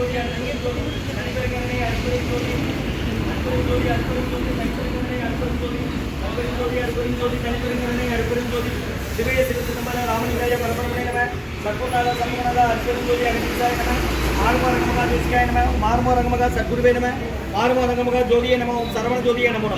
ಜೋಡಿ ಅಡ್ಕರಿ ಜೋಡಿ ಕಣಿಕರಿಗಣ್ಣೆ ಅಡ್ಕರಿ ಜೋಡಿ ಅಡ್ಕರಿ ಜೋಡಿ ಅಡ್ಕರಿ ಜೋಡಿ ಕಣಿಕರಿಗಣ್ಣೆ ಅಡ್ಕರಿ ಜೋಡಿ ಅವಗರಿ ಜೋಡಿ ಅಡ್ಕರಿ ಜೋಡಿ ಕಣಿಕರಿಗಣ್ಣೆ ಅಡ್ಕರಿ ಜೋಡಿ ಶಿವಯ ಸಿರಿಸುತ್ತಂಬಲ ರಾಮನಿಗಾಯ ಪರಪರಮೈನವ సద్గుణాల సంగుణాల అర్జునుడి అనిపించాయనమే మారుమోరకముగా తీసుకాయనమే మారుమోరకముగా సద్గురువేనమే మారుమోరకముగా జోడియనమో సరవణ జోడియనమో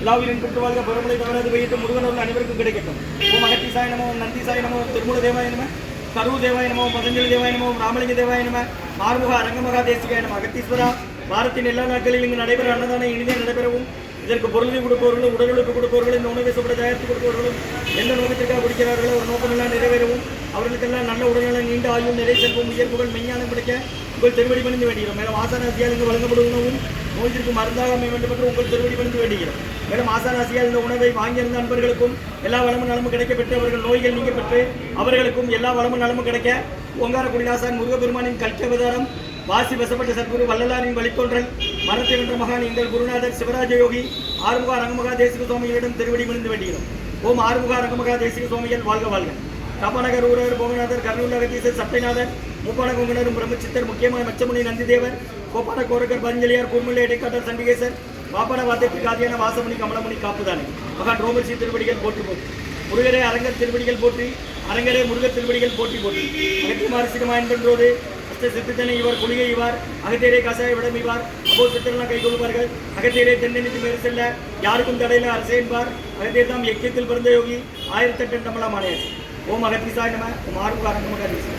ఇలా వినుకుంటూ వాళ్ళ బొరముడి తవరదు వెయ్యి మురుగనూరు అనివరకు గిడకెట్టం ఓ మహతీసాయనమో నందిసాయనమో తిరుమల దేవాయనమే தவறாது தேவாய கரு தேவாய நமோ பதஞ்சலி தேவாய நமோ ராமலிங்க தேவாய நம மார்முக அரங்கமகா தேசிகாய நம அகத்தீஸ்வரா வாரத்தின் எல்லா நாட்களில் இங்கு நடைபெற அன்னதானம் இனிதே நடைபெறவும் இதற்கு பொருளை கொடுப்பவர்களும் உடலுக்கு கொடுப்பவர்களும் இந்த உணவை சுப்பட தயாரித்து கொடுப்பவர்களும் எந்த நோக்கத்திற்காக குடிக்கிறார்களோ ஒரு நோக்கமெல்லாம் நிறைவேறவும் அவர்களுக்கெல்லாம் நல்ல உடல்நலம் நீண்ட ஆயுள் நிறை செல்வம் உயர்வுகள் மெய்ஞானம் கிடைக்க உங்கள் திருவடி பணிந்து வேண்டுகிறோம். மேலும் ஆசானாசியால் இங்கு வழங்கப்படும் உணவும் நோய்த்திற்கு மருந்தாக அமைய வேண்டும் என்று உங்கள் திருவடி வந்து வேண்டுகிறோம். மேலும் ஆசானாசியால் இந்த உணவை வாங்கியிருந்த நண்பர்களுக்கும் எல்லா வளமும் நலமும் கிடைக்கப்பெற்று அவர்கள் நோய்கள் நீக்கப்பெற்று அவர்களுக்கும் எல்லா வளமும் நலமும் கிடைக்க ஓங்கார குடிலாசான் முருகபெருமானின் கல்வி அவதாரம் வாசி வசப்பட்ட சத்குரு வள்ளலாரின் வழித்தோன்றல் மரத்தை வென்ற மகான் எங்கள் குருநாதர் சிவராஜ யோகி ஆறுமுக அரங்கமகா தேசிக சுவாமிகளிடம் திருவடி விழுந்து வேண்டுகிறோம். ஓம் ஆறுமுக அரங்கமகா தேசிக சுவாமிகள் வாழ்க வாழ்க. கபநகர் ஊரர் போகநாதர் கர்ணூர் நகதீசர் சட்டைநாதர் முப்பான கொங்கணரும் பிரம்மச்சித்தர் முக்கியமான மச்சமுனி நந்திதேவர் கோப்பான கோரகர் பஞ்சலியார் கூர்முல்லை இடைக்காட்டர் சண்டிகேசர் பாப்பான வாத்திற்கு காதியான வாசமணி கமலமணி காப்புதானே. மகான் ரோமர்சி திருவடிகள் போற்றி போற்றி. முருகரே அரங்கர் திருவடிகள் போற்றி. அரங்கரே முருகர் திருவடிகள் போற்றி போற்றி. அகத்தியமாறு சினிமா என்பது அஷ்ட சித்தித்தனை இவர் குளிகை இவார் அகத்தியரே கசாய விடம் இவார். அப்போ சித்திரலாம் கை கொள்வார்கள் அகத்தேரே தென்னெனித்து மேறு செல்ல யாருக்கும் தடையில அரசே என்பார். அகத்தியர் தாம் எக்கியத்தில் பிறந்த யோகி ஆயிரத்தெட்டு தமிழா மாலையாச்சு ஓம் அகத்தீசாய நம ஓம் ஆறுமுக அரங்கமகா தேசிகா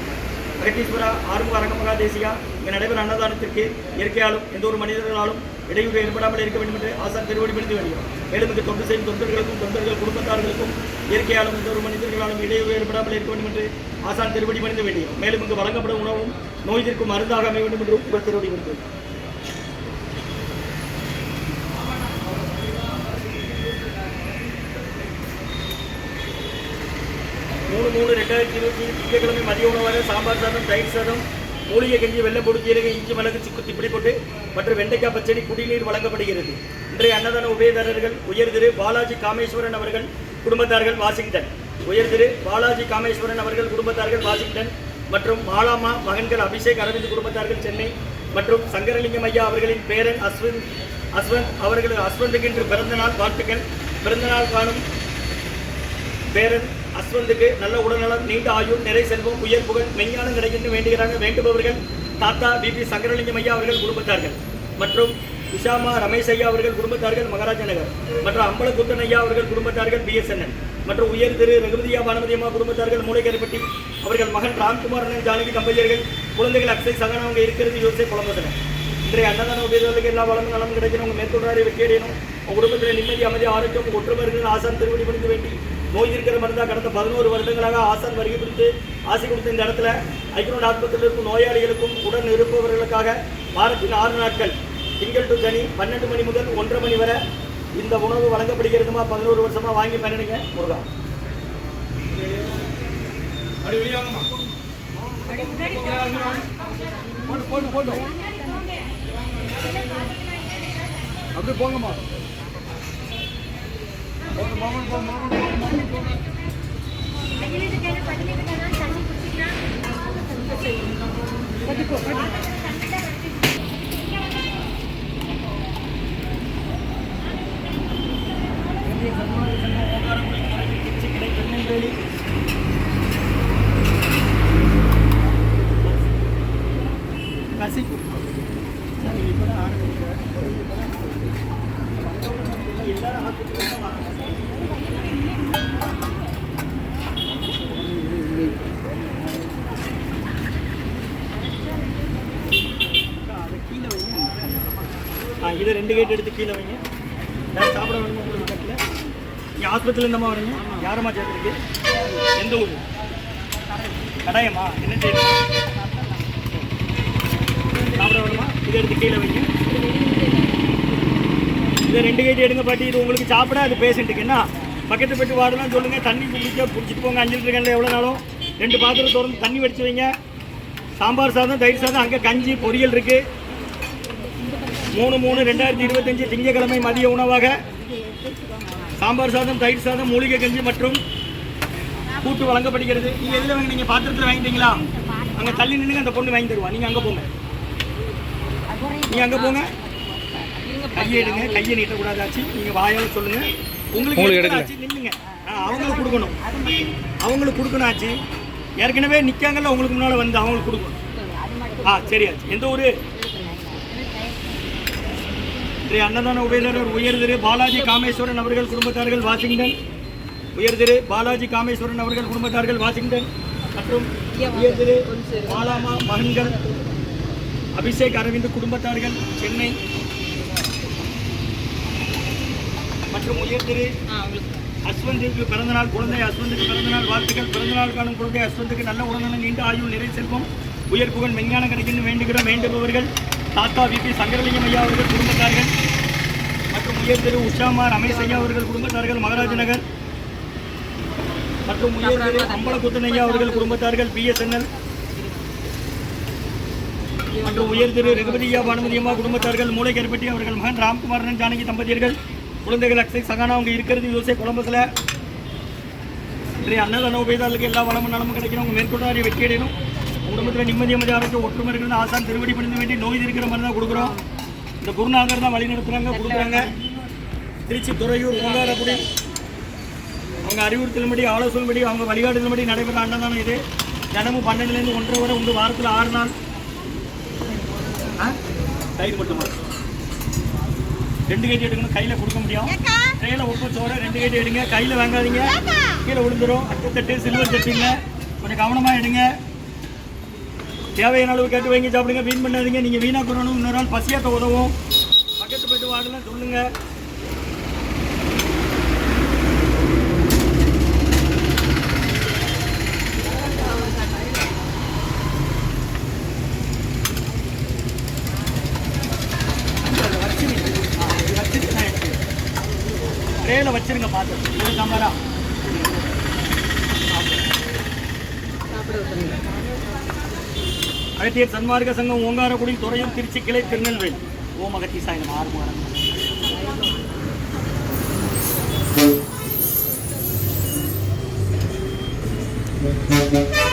அகத்தீஸ்வரா ஆறுமுக அரங்கமகா தேசிகா இங்கே நடைபெறும் அன்னதானத்திற்கு இயற்கையாலும் எந்த ஒரு மனிதர்களாலும் இடையூறு ஏற்படாமல் இருக்க வேண்டும் என்று ஆசான் திருவடி பிடித்து வருகிறோம் மேலும் இங்கு தொண்டு செய்யும் தொண்டர்களுக்கும் தொண்டர்கள் குடும்பத்தார்களுக்கும் இயற்கையாலும் எந்த ஒரு மனிதர்களாலும் இடையூறு ஏற்படாமல் இருக்க வேண்டும் என்று ஆசான் திருவடி பணிந்து வேண்டுகிறோம் மேலும் இங்கு வழங்கப்படும் உணவும் நோய் தீர்க்கும் மருந்தாக அமைய வேண்டும் என்று உங்கள் திருவடி பணிந்து மூணு மூணு ரெண்டாயிரத்தி இருபத்தி திங்கட்கிழமை மதிய உணவாக சாம்பார் சாதம் தயிர் சாதம் மூலிகை கஞ்சி வெள்ளை பொடி ஜீரகம் இஞ்சி மிளகு சுக்கு திப்பிடி போட்டு மற்றும் வெண்டைக்காய் பச்சடி குடிநீர் வழங்கப்படுகிறது. இன்றைய அன்னதான உபயதாரர்கள் உயர் திரு பாலாஜி காமேஸ்வரன் அவர்கள் குடும்பத்தார்கள் வாஷிங்டன். உயர் திரு பாலாஜி காமேஸ்வரன் அவர்கள் குடும்பத்தார்கள் வாஷிங்டன் மற்றும் மாலாமா மகன்கள் அபிஷேக் அரவிந்த் குடும்பத்தார்கள் சென்னை மற்றும் சங்கரலிங்கம் ஐயா அவர்களின் பேரன் அஸ்வந்த் அஸ்வந்த் அவர்கள் அஸ்வந்துக்கு இன்று பிறந்தநாள் வாழ்த்துக்கள். பிறந்தநாள் காணும் பேரன் அஸ்வந்துக்கு நல்ல உடல்நலம் நீண்ட ஆயுள் நிறை செல்வம் உயர் புகழ் மெய்ஞானம் கிடைக்கின்ற வேண்டுகிறாங்க வேண்டுபவர்கள் தாத்தா பிபி சங்கரலிங்கம் ஐயா அவர்கள் குடும்பத்தார்கள். மற்றும் உஷாமா ரமேஷ் ஐயா அவர்கள் குடும்பத்தார்கள் மகாராஜ நகர். மற்றும் அம்பலகுத்தன் ஐயா அவர்கள் குடும்பத்தார்கள் பிஎஸ்என்எல் மற்றும் உயர் திரு ரகுபதியா பானுமதி அம்மா குடும்பத்தார்கள் மூளைக்கரைப்பட்டி அவர்கள் மகன் ராம்குமார் அண்ணன் ஜானகி தம்பதியர்கள் குழந்தைகள் அக்ஷய் சகன் அவங்க இருக்கிறது யோசை குழம்புதனர் இன்றைய அன்னதான உபயோகங்களுக்கு எல்லா வளமும் நலமும் கிடைக்கணும். உங்கள் மேற்கொண்டாரி வெற்றியடையணும். உங்கள் குடும்பத்தில் நிம்மதி அமைதி ஆரோக்கியம் ஒற்றுமை ஒற்றுமர்கள் ஆசான் திருவடி பணிந்து வேண்டி நோய் இருக்கிற மருந்தா கடந்த பதினோரு வருடங்களாக ஆசான் வருகை கொடுத்து ஆசை கொடுத்த இந்த இடத்துல ஐக்கிய ஆஸ்பத்திரியில் இருக்கும் நோயாளிகளுக்கும் உடன் இருப்பவர்களுக்காக வாரத்தின் ஆறு நாட்கள் திங்கள் டு சனி பன்னெண்டு மணி முதல் ஒன்றரை மணி வரை இந்த உணவு வழங்கப்படுகிறதுமா? பதினோரு வருஷமா வாங்கி பயணிங்க முருகா. அப்படி போங்கம்மா. Gracias. ஆ இதை ரெண்டு கேட் எடுத்து கீழே வைங்க. யார் சாப்பிட வேணுமோ உங்களுக்கு பக்கத்தில். நீங்கள் ஆஸ்பத்திரியில் இந்தம்மா வரீங்க? யாரம்மா சேர்த்துருக்கு எந்த ஊர்? கடாயம்மா என்ன செய்யணும் சாப்பிட வேணுமா? இதை எடுத்து கீழே வைங்க. இதை ரெண்டு கேஜி எடுங்க பாட்டி. இது உங்களுக்கு சாப்பிட அது பேஷண்ட்டுக்கு என்ன? பக்கத்து பெட்டு வாடலாம் சொல்லுங்கள் தண்ணி குடிக்க பிடிச்சிட்டு போங்க. அஞ்சு லிட்டர் கண்ணில் எவ்வளோ நாளும்? ரெண்டு பாத்திரம் திறந்து தண்ணி வடிச்சு வைங்க. சாம்பார் சாதம் தயிர் சாதம் அங்கே கஞ்சி பொரியல் இருக்குது மூணு மூணு ரெண்டாயிரத்தி இருபத்தஞ்சி திங்கக்கிழமை மதிய உணவாக சாம்பார் சாதம் தயிர் சாதம் மூலிகை கஞ்சி மற்றும் கூட்டு வழங்கப்படுகிறது. நீங்கள் எதில் வாங்க நீங்கள் பாத்திரத்தில் வாங்கிட்டீங்களா? அங்கே தள்ளி நின்று அந்த பொண்ணு வாங்கி தருவா நீங்கள் அங்கே போங்க. நீ அங்க போங்க. கையை எடுங்க கையை நீட்டக்கூடாது ஆச்சு நீங்க வாயால சொல்லுங்க. உங்களுக்கு. ஆச்சு நில்லுங்க அவங்களுக்கு கொடுக்கணும். அவங்களுக்கு கொடுக்கணும் ஆச்சு ஏற்கனவே நிக்காங்கல்ல உங்களுக்கு முன்னால வந்து அவங்களுக்கு கொடுக்கணும். ஆ சரி ஆச்சு. எந்த ஊரு? இன்றைய அன்னதான உபயதாரர் உயர்திரு பாலாஜி காமேஸ்வரன் அவர்கள் குடும்பத்தார்கள் வாஷிங்டன் உயர்திரு பாலாஜி காமேஸ்வரன் அவர்கள் குடும்பத்தார்கள் வாஷிங்டன் மற்றும் உயர்திரு பாலாமா மகன்கள் அபிஷேக் அரவிந்த் குடும்பத்தார்கள் சென்னை. மற்றும் உயர்திரு அஸ்வந்திற்கு பிறந்தநாள் குழந்தை அஸ்வந்துக்கு பிறந்தநாள் வாழ்த்துக்கள். பிறந்தநாள் காணும் குழந்தை அஸ்வந்துக்கு நல்ல உடல்நலம் நீண்ட ஆயுள் நிறை செல்வம். உயர் புகழ் மெஞ்ஞானம் கிடைக்கணும் வேண்டுகிறோம். வேண்டுபவர்கள் தாத்தா விபி சங்கரலிங்கம் ஐயா அவர்கள் குடும்பத்தார்கள் மற்றும் உயர் திரு உஷாமா ரமேஷ் ஐயா அவர்கள் குடும்பத்தார்கள் மகாராஜ நகர் மற்றும் உயர் திரு அம்பலகுத்தன் ஐயா அவர்கள் குடும்பத்தார்கள் பிஎஸ்என்எல் மற்றும் உயர் திரு ரகுபதியா பானுமதி அம்மா குடும்பத்தார்கள் மூளைக்கருப்பட்டி அவர்கள் மகன் ராம்குமாரன் ஜானகி தம்பதியர்கள் குழந்தைகள் அக்ஷய் சகானா அவங்க இருக்கிறது யோசை கொலம்பஸில் இன்றைய அன்னதான உபயதாளுக்கு எல்லா வளமும் நலமும் கிடைக்கணும். அவங்க மேற்கொண்டாரிய வெற்றி அடையணும் குடும்பத்தில் நிம்மதி அமைதி ஆரோக்கியம் ஒற்றுமை இருக்கிறது ஆசான் திருவடி பணிந்து வேண்டி நோய் இருக்கிற மாதிரி தான் கொடுக்குறோம். இந்த குருநாதர் தான் வழி நடத்துகிறாங்க கொடுக்குறாங்க. திருச்சி துறையூர் ஓங்காரக்குடி அவங்க அறிவுறுத்தலின்படி ஆலோசனைப்படி அவங்க வழிகாட்டுதல்படி நடைபெற அன்னதானம் இது. தினமும் பன்னெண்டுலேருந்து ஒன்றரை வரை உண்டு வாரத்தில் ஆறு நாள்? தயிர் மட்டுமா ரெண்டு கேஜி எடுக்கணும் கையில் கொடுக்க முடியும். கையில் சோறு ரெண்டு கேஜி எடுங்க. கையில் வாங்காதீங்க. கீழே விழுந்துரும். அட்டத்தட்டு சில்வர் சட்டிங்க. கொஞ்சம் கவனமாக எடுங்க. தேவையான அளவு கேட்டு வாங்கி சாப்பிடுங்க. வீண் பண்ணாதீங்க. நீங்கள் வீணாக கூறணும் இன்னொரு நாள் பசியாட்ட உதவும். பக்கத்து போயிட்டு வாடலாம் சொல்லுங்கள் அகத்தியர் சன்மார்க்க சங்கம் ஓங்காரக்குடி துறையூர் திருச்சி கிளை திருநெல்வேலி ஓம் அகத்தி சாயனம் ஆறுமுகம் you.